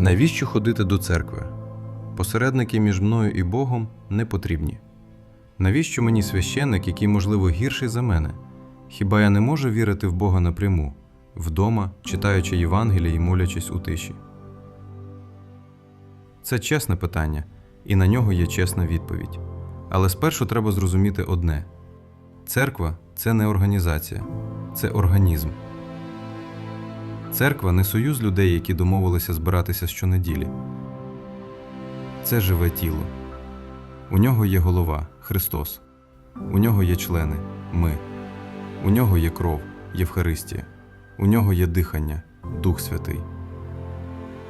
Навіщо ходити до церкви? Посередники між мною і Богом не потрібні. Навіщо мені священник, який, можливо, гірший за мене? Хіба я не можу вірити в Бога напряму, вдома, читаючи Євангеліє і молячись у тиші? Це чесне питання, і на нього є чесна відповідь. Але спершу треба зрозуміти одне: церква це не організація, це організм. Церква не союз людей, які домовилися збиратися щонеділі. Це живе тіло. У нього є голова Христос. У нього є члени ми. У нього є кров Євхаристія. У нього є дихання Дух Святий.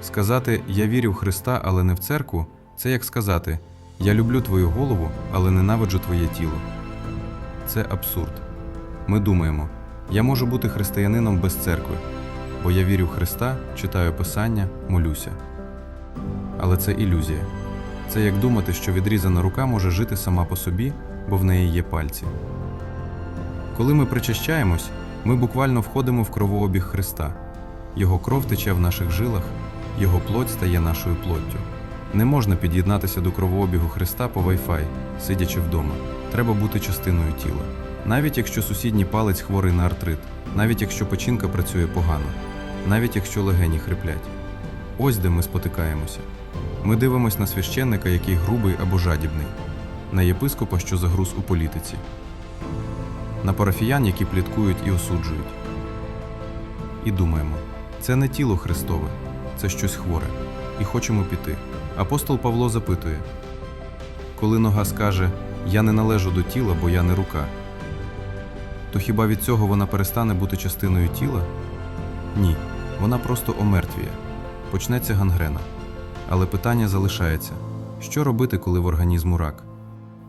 Сказати Я вірю в Христа, але не в церкву це як сказати Я люблю твою голову, але ненавиджу твоє тіло. Це абсурд. Ми думаємо, я можу бути християнином без церкви, бо я вірю в Христа, читаю Писання, молюся. Але це ілюзія. Це як думати, що відрізана рука може жити сама по собі, бо в неї є пальці. Коли ми причащаємось, ми буквально входимо в кровообіг Христа. Його кров тече в наших жилах, Його плоть стає нашою плоттю. Не можна під'єднатися до кровообігу Христа по Wi-Fi, сидячи вдома. Треба бути частиною тіла. Навіть якщо сусідній палець хворий на артрит, навіть якщо печінка працює погано, навіть якщо легені хриплять. Ось де ми спотикаємося. Ми дивимось на священника, який грубий або жадібний, на єпископа, що загруз у політиці, на парафіян, які пліткують і осуджують. І думаємо, це не тіло Христове, це щось хворе, і хочемо піти. Апостол Павло запитує: коли нога скаже Я не належу до тіла, бо я не рука, то хіба від цього вона перестане бути частиною тіла? Ні, вона просто омертвіє, почнеться гангрена. Але питання залишається: що робити, коли в організму рак,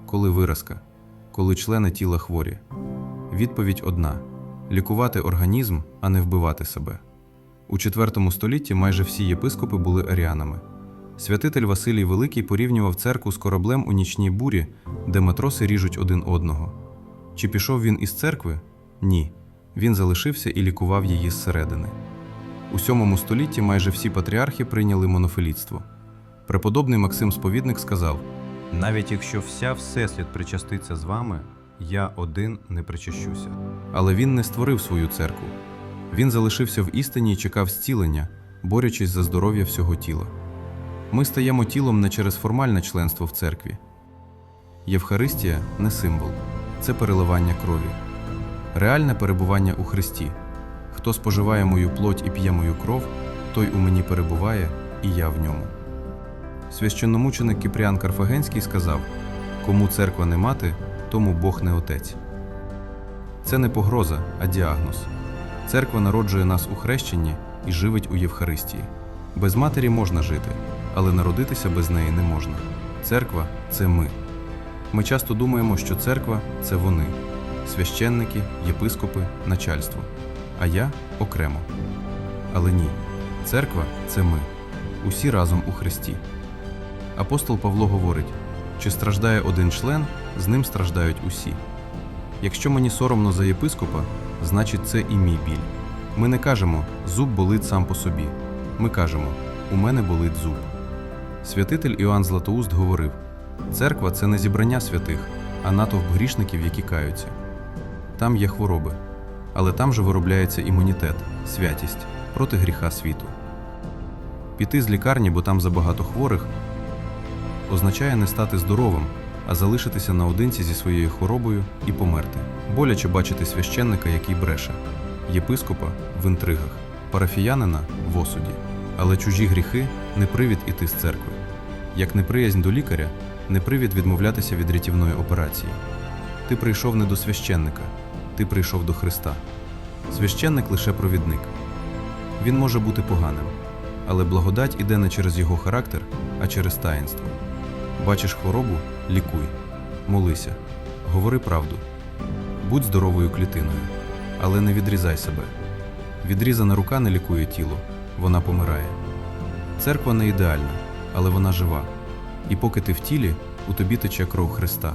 коли виразка, коли члени тіла хворі? Відповідь одна: лікувати організм, а не вбивати себе. У IV столітті майже всі єпископи були аріанами. Святитель Василій Великий порівнював церкву з кораблем у нічній бурі, де матроси ріжуть один одного. Чи пішов він із церкви? Ні. Він залишився і лікував її зсередини. У VII столітті майже всі патріархи прийняли монофілітство. Преподобний Максим Сповідник сказав: навіть якщо вся Всесвіт причаститься з вами, я один не причащуся. Але він не створив свою церкву. Він залишився в істині і чекав зцілення, борючись за здоров'я всього тіла. Ми стаємо тілом не через формальне членство в церкві. Євхаристія не символ, це переливання крові, реальне перебування у Христі. Хто споживає мою плоть і п'є мою кров, той у мені перебуває, і я в ньому. Священномученик Кіпріан Карфагенський сказав: Кому церква не мати, тому Бог не отець. Це не погроза, а діагноз. Церква народжує нас у хрещенні і живить у Євхаристії. Без матері можна жити, але народитися без неї не можна. Церква це ми. Ми часто думаємо, що церква це вони священники, єпископи, начальство. А я окремо. Але ні, церква це ми, усі разом у Христі. Апостол Павло говорить: чи страждає один член, з ним страждають усі. Якщо мені соромно за єпископа, значить це і мій біль. Ми не кажемо зуб болить сам по собі. Ми кажемо у мене болить зуб. Святитель Іоанн Златоуст говорив: церква це не зібрання святих, а натовп грішників, які каються. Там є хвороби, але там же виробляється імунітет, святість проти гріха світу. Піти з лікарні, бо там забагато хворих, означає не стати здоровим, а залишитися наодинці зі своєю хворобою і померти. Боляче бачити священника, який бреше, єпископа в інтригах, парафіянина в осуді. Але чужі гріхи не привід іти з церкви. Як неприязнь до лікаря, не привід відмовлятися від рятівної операції. Ти прийшов не до священника, ти прийшов до Христа. Священник лише провідник. Він може бути поганим, але благодать іде не через його характер, а через таїнство. Бачиш хворобу лікуй, молися, говори правду, будь здоровою клітиною, але не відрізай себе. Відрізана рука не лікує тіло, вона помирає. Церква не ідеальна, але вона жива. І поки ти в тілі, у тобі тече кров Христа,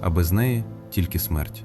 а без неї тільки смерть.